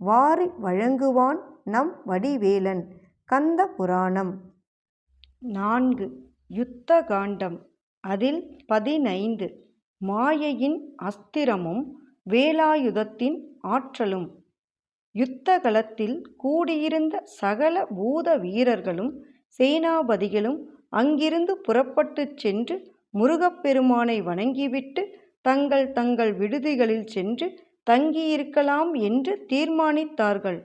வாரி வழங்குவான் நம் வடிவேலன். கந்த புராணம். நான்கு. யுத்த காண்டம். அதில் பதினைந்து. மாயையின் அஸ்திரமும் வேலாயுதத்தின் ஆற்றலும். யுத்த களத்தில் கூடியிருந்த சகல பூத வீரர்களும் சேனாபதிகளும் அங்கிருந்து புறப்பட்டுச் சென்று முருகப்பெருமானை வணங்கிவிட்டு தங்கள் தங்கள் விடுதிகளில் சென்று தங்கியிருக்கலாம் என்று தீர்மானித்தார்கள்.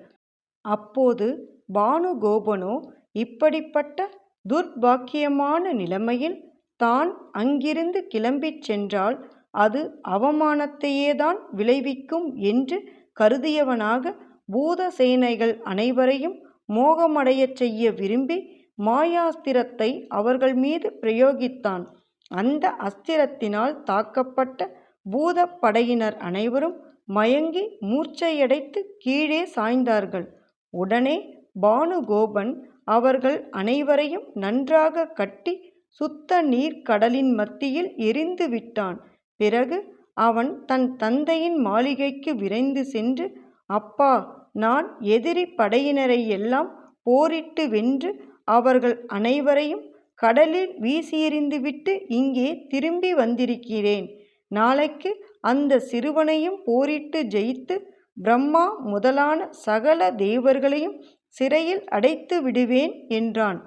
அப்போது பானுகோபனோ இப்படிப்பட்ட துர்பாக்கியமான நிலைமையில் தான் அங்கிருந்து கிளம்பிச் சென்றால் அது அவமானத்தையேதான் விளைவிக்கும் என்று கருதியவனாக பூத சேனைகள் அனைவரையும் மோகமடையச் செய்ய விரும்பி மாயாஸ்திரத்தை அவர்கள் மீது பிரயோகித்தான். அந்த அஸ்திரத்தினால் தாக்கப்பட்ட பூதப்படையினர் அனைவரும் மயங்கி மூர்ச்சையடைத்து கீழே சாய்ந்தார்கள். உடனே பானுகோபன் அவர்கள் அனைவரையும் நன்றாக கட்டி சுத்த நீர்க் கடலின் மத்தியில் எறிந்து விட்டான். பிறகு அவன் தன் தந்தையின் மாளிகைக்கு விரைந்து சென்று அப்பா நான் எதிரி படையினரை எல்லாம் போரிட்டு வென்று அவர்கள் அனைவரையும் கடலில் வீசியெறிந்துவிட்டு இங்கே திரும்பி வந்திருக்கிறேன். நாளைக்கு அந்த சிறுவனையும் போரிட்டு ஜெயித்து பிரம்மா முதலான சகல தேவர்களையும் சிறையில் அடைத்து விடுவேன் என்றான்.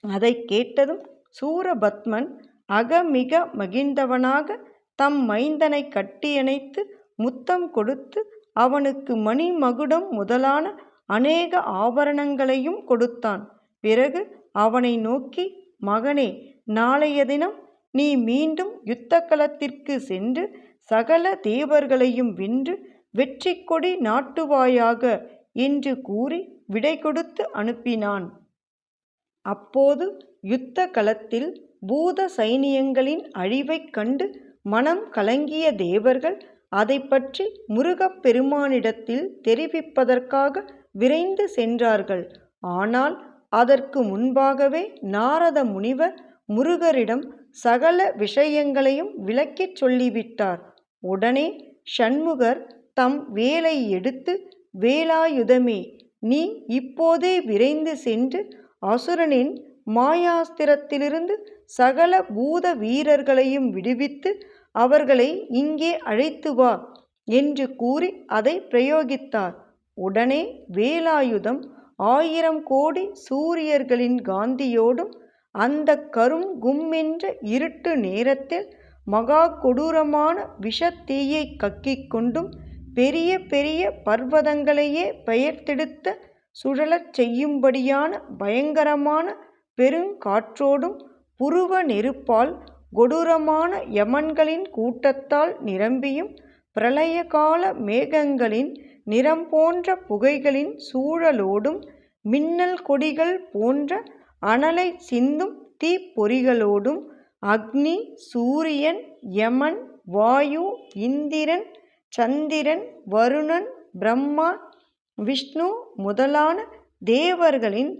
அதைக் கேட்டதும் சூரபத்மன் அகமிக மகிழ்ந்தவனாக தம் மைந்தனை கட்டியணைத்து முத்தம் கொடுத்து அவனுக்கு மணிமகுடம் முதலான அநேக ஆபரணங்களையும் கொடுத்தான். பிறகு அவனை நோக்கி மகனே நாளைய தினம் நீ மீண்டும் யுத்த களத்திற்கு சென்று சகல தேவர்களையும் வென்று வெற்றி கொடி நாட்டுவாயாக என்று கூறி விடை கொடுத்து அனுப்பினான். அப்போது யுத்த களத்தில் பூத சைனியங்களின் அழிவைக் கண்டு மனம் கலங்கிய தேவர்கள் அதை பற்றி முருகப் பெருமானிடத்தில் தெரிவிப்பதற்காக விரைந்து சென்றார்கள். ஆனால் அதற்கு முன்பாகவே நாரத முனிவர் முருகரிடம் சகல விஷயங்களையும் விளக்கிச் சொல்லிவிட்டார். உடனே ஷண்முகர் தம் வேலை எடுத்து வேலாயுதமே நீ இப்போதே விரைந்து சென்று அசுரனின் மாயாஸ்திரத்திலிருந்து சகல பூத வீரர்களையும் விடுவித்து அவர்களை இங்கே அழைத்து வா என்று கூறி அதை பிரயோகித்தார். உடனே வேலாயுதம் ஆயிரம் கோடி சூரியர்களின் காந்தியோடும் அந்த கரும் கும்மென்ற இருட்டு நேரத்தில் மகா கொடூரமான விஷத்தீயைக் கக்கிக் கொண்டும் பெரிய பெரிய பர்வதங்களையே பெயர்த்தெடுத்த சுழலச் செய்யும்படியான பயங்கரமான பெருங்காற்றோடும் புருவ நெருப்பால் கொடூரமான யமன்களின் கூட்டத்தால் நிரம்பியும் பிரளயகால மேகங்களின் நிறம் போன்ற புகைகளின் சூழலோடும் மின்னல் கொடிகள் போன்ற அனலை சிந்தும் தீப்பொறிகளோடும் அக்னி சூரியன் யமன் வாயு இந்திரன் சந்திரன் வருணன் பிரம்மா விஷ்ணு முதலான தேவர்களின்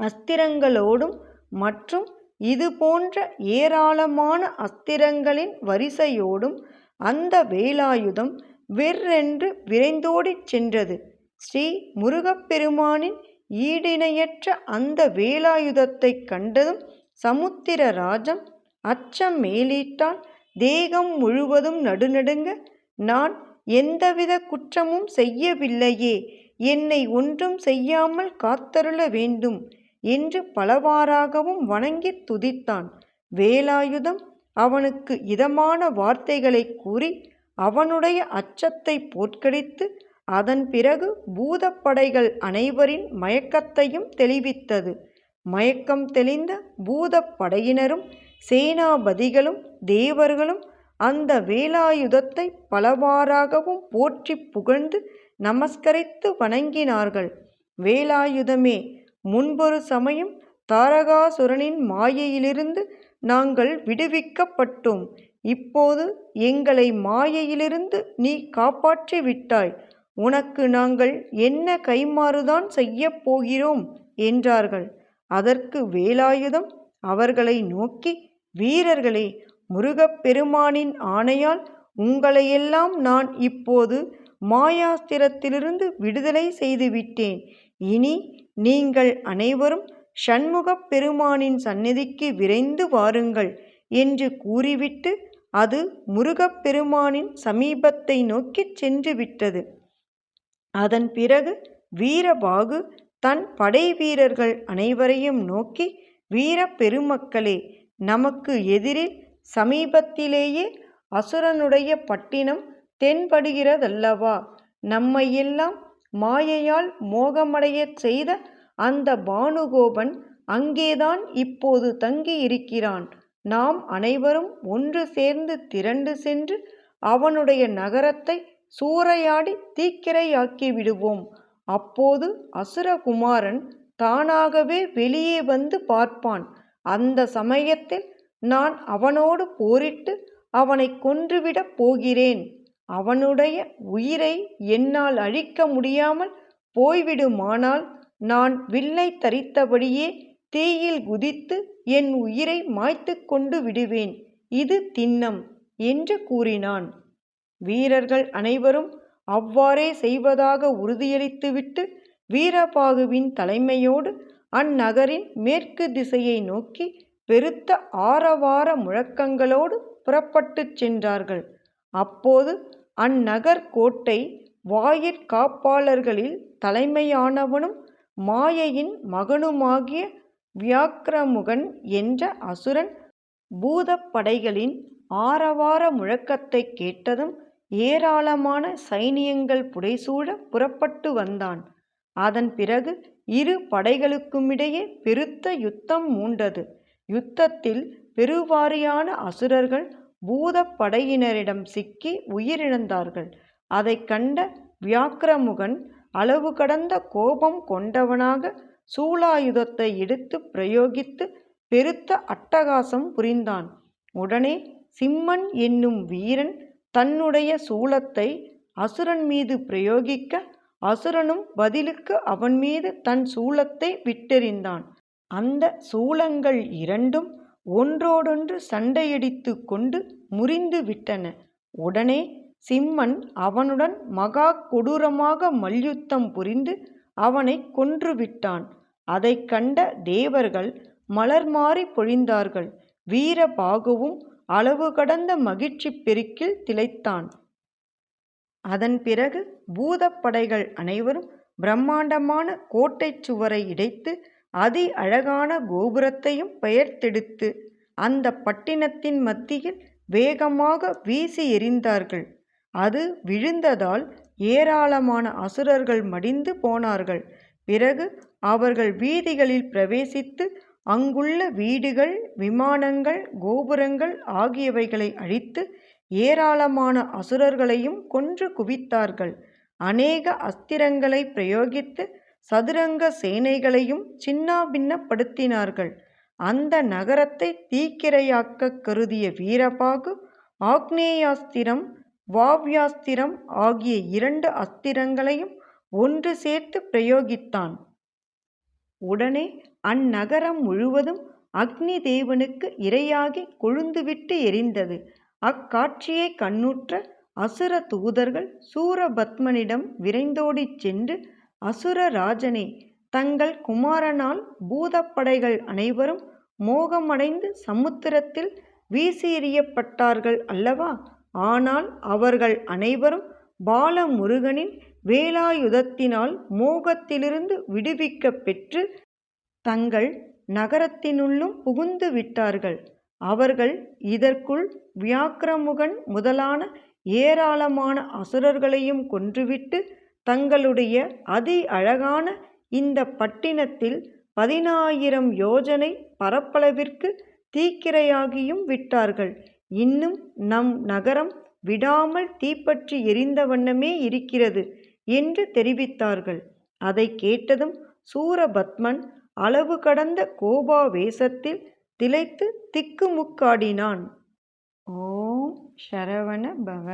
அஸ்திரங்களோடும் மற்றும் இது போன்ற ஏராளமான அஸ்திரங்களின் வரிசையோடும் அந்த வேலாயுதம் வெர்ரென்று விரைந்தோடிச் சென்றது. ஸ்ரீ முருகப்பெருமானின் ஈடிணையற்ற அந்த வேலாயுதத்தைக் கண்டதும் சமுத்திரராஜன் அச்சம் மேலிட்டான். தேகம் முழுவதும் நடுநடுங்க நான் எந்தவித குற்றமும் செய்யவில்லையே என்னை ஒன்றும் செய்யாமல் காத்தருள வேண்டும் என்று பலவாறாகவும் வணங்கித் துதித்தான். வேலாயுதம் அவனுக்கு இதமான வார்த்தைகளை கூறி அவனுடைய அச்சத்தை போற்கடித்து அதன் பிறகு பூதப்படைகள் அனைவரின் மயக்கத்தையும் தெளிவித்தது மயக்கம் தெளிந்த பூதப்படையினரும் சேனாபதிகளும் தேவர்களும் அந்த வேலாயுதத்தை பலவாறாகவும் போற்றிப் புகழ்ந்து நமஸ்கரித்து வணங்கினார்கள். வேலாயுதமே முன்பொரு சமயம் தாரகாசுரனின் மாயையிலிருந்து நாங்கள் விடுவிக்கப்பட்டோம். இப்போது எங்களை மாயையிலிருந்து நீ காப்பாற்றி விட்டாய். உனக்கு நாங்கள் என்ன கைம்மாறுதான் செய்யப் போகிறோம்? என்றார்கள். அதற்கு வேலாயுதம் அவர்களை நோக்கி வீரர்களே முருகப்பெருமானின் ஆணையால் உங்களையெல்லாம் நான் இப்போது மாயாஸ்திரத்திலிருந்து விடுதலை செய்துவிட்டேன். இனி நீங்கள் அனைவரும் சண்முகப் பெருமானின் சந்நிதிக்கு விரைந்து வாருங்கள் என்று கூறிவிட்டு அது முருகப்பெருமானின் சமீபத்தை நோக்கிச் சென்று விட்டது அதன் பிறகு வீரபாகு தன் படைவீரர்கள் அனைவரையும் நோக்கி வீர பெருமக்களே நமக்கு எதிரில் சமீபத்திலேயே அசுரனுடைய பட்டினம் தென்படுகிறதல்லவா? நம்மையெல்லாம் மாயையால் மோகமடையச் செய்த அந்த பானுகோபன் அங்கேதான் இப்போது தங்கியிருக்கிறான். நாம் அனைவரும் ஒன்று சேர்ந்து திரண்டு சென்று அவனுடைய நகரத்தை சூறையாடித் தீக்கிரையாக்கிவிடுவோம். அப்போது அசுரகுமாரன் தானாகவே வெளியே வந்து பார்ப்பான். அந்த சமயத்தில் நான் அவனோடு போரிட்டு அவனைக் கொன்றுவிடப் போகிறேன். அவனுடைய உயிரை என்னால் அழிக்க முடியாமல் போய்விடுமானால் நான் வில்லை தரித்தபடியே தீயில் குதித்து என் உயிரை மாய்த்துக் கொண்டு விடுவேன். இது திண்ணம் என்று கூறினான். வீரர்கள் அனைவரும் அவ்வாறே செய்வதாக உறுதியளித்துவிட்டு வீரபாகுவின் தலைமையோடு அந்நகரின் மேற்கு திசையை நோக்கி பெருத்த ஆரவார முழக்கங்களோடு புறப்பட்டுச் சென்றார்கள். அப்போது அந்நகர் கோட்டை வாயிற்காப்பாளர்களில் தலைமையானவனும் மாயையின் மகனுமாகிய வியாக்கிரமுகன் என்ற அசுரன் பூதப்படைகளின் ஆரவார முழக்கத்தைக் கேட்டதும் ஏராளமான சைனியங்கள் புடைசூழ புறப்பட்டு வந்தான். அதன் பிறகு இரு படைகளுக்குமிடையே பெருத்த யுத்தம் மூண்டது. யுத்தத்தில் பெருவாரியான அசுரர்கள் பூதப்படையினரிடம் சிக்கி உயிரிழந்தார்கள். அதை கண்ட வியாக்கிரமுகன் அளவு கடந்த கோபம் கொண்டவனாக சூலாயுதத்தை எடுத்துப் பிரயோகித்து பெருத்த அட்டகாசம் புரிந்தான். உடனே சிம்மன் என்னும் வீரன் தன்னுடைய சூலத்தை அசுரன் மீது பிரயோகிக்க அசுரனும் பதிலுக்கு அவன் மீது தன் சூலத்தை விட்டெறிந்தான். அந்த சூலங்கள் இரண்டும் ஒன்றோடொன்று சண்டையடித்து கொண்டு முறிந்து விட்டன. உடனே சிம்மன் அவனுடன் மகா கொடூரமாக மல்யுத்தம் புரிந்து அவனைக் கொன்றுவிட்டான். அதைக் கண்ட தேவர்கள் மலர்மாறி பொழிந்தார்கள். வீரபாகுவும் அளவு கடந்த மகிழ்ச்சி பெருக்கில் திளைத்தான். அதன் பிறகு பூதப்படைகள் அனைவரும் பிரம்மாண்டமான கோட்டை சுவரை இடைத்து அதி அழகான கோபுரத்தையும் பெயர்த்தெடுத்து அந்த பட்டினத்தின் மத்தியில் வேகமாக வீசி எறிந்தார்கள். அது விழுந்ததால் ஏராளமான அசுரர்கள் மடிந்து போனார்கள். பிறகு அவர்கள் வீதிகளில் பிரவேசித்து அங்குள்ள வீடுகள் விமானங்கள் கோபுரங்கள் ஆகியவைகளை அழித்து ஏராளமான அசுரர்களையும் கொன்று குவித்தார்கள். அநேக அஸ்திரங்களைப் பிரயோகித்து சதுரங்க சேனைகளையும் சின்னாபின்னப்படுத்தினார்கள். அந்த நகரத்தை தீக்கிரையாக்கக் கருதிய வீரபாகு ஆக்னேயாஸ்திரம் வாவ்யாஸ்திரம் ஆகிய இரண்டு அஸ்திரங்களையும் ஒன்று சேர்த்துப் பிரயோகித்தான். உடனே அந்நகரம் முழுவதும் அக்னி தேவனுக்கு இரையாகி கொழுந்துவிட்டு எரிந்தது. அக்காட்சியைக் கண்ணுற்ற அசுர தூதர்கள் சூரபத்மனிடம் விரைந்தோடிச் சென்று அசுர ராஜனே தங்கள் குமாரனால் பூதப்படைகள் அனைவரும் மோகமடைந்து சமுத்திரத்தில் வீசியறியப்பட்டார்கள் அல்லவா? ஆனால் அவர்கள் அனைவரும் பாலமுருகனின் வேலாயுதத்தினால் மோகத்திலிருந்து விடுவிக்கப்பெற்று தங்கள் நகரத்தினுள்ளும் புகுந்து விட்டார்கள். அவர்கள் இதற்குள் வியாக்கிரமுகன் முதலான ஏராளமான அசுரர்களையும் கொன்றுவிட்டு தங்களுடைய அதி அழகான இந்த பட்டினத்தில் பதினாயிரம் யோஜனை பரப்பளவிற்கு தீக்கிரையாகியும் விட்டார்கள். இன்னும் நம் நகரம் விடாமல் தீப்பற்றி எரிந்த வண்ணமே இருக்கிறது என்று தெரிவித்தார்கள். அதை கேட்டதும் சூரபத்மன் அளவு கடந்த கோபாவேசத்தில் திளைத்து திக்குமுக்காடினான். ஓம் ஷரவண பவ!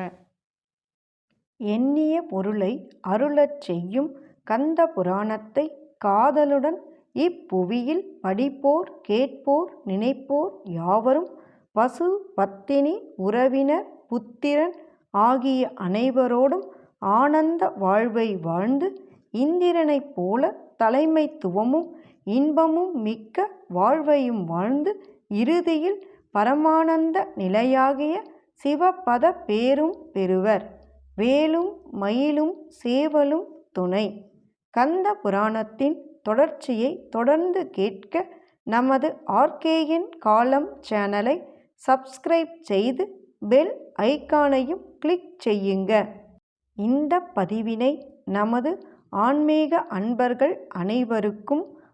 எண்ணிய பொருளை அருளச் செய்யும் கந்த புராணத்தை காதலுடன் இப்புவியில் படிப்போர் கேட்போர் நினைப்போர் யாவரும் பசு பத்தினி உறவினர் புத்திரன் ஆகிய அனைவரோடும் ஆனந்த வாழ்வை வாழ்ந்து இந்திரனைப் போல தலைமைத்துவமும் இன்பமும் மிக்க வாழ்வையும் வாழ்ந்து இறுதியில் பரமானந்த நிலையாகிய சிவபத பேரும் பெறுவர். வேலும் மயிலும் சேவலும் துணை! கந்த புராணத்தின் தொடர்ச்சியை தொடர்ந்து கேட்க நமது ஆர்கேஎன் காலம் சேனலை சப்ஸ்கிரைப் செய்து பெல் ஐகானையும் கிளிக் செய்யுங்க. இந்த பதிவினை நமது ஆன்மீக அன்பர்கள் அனைவருக்கும்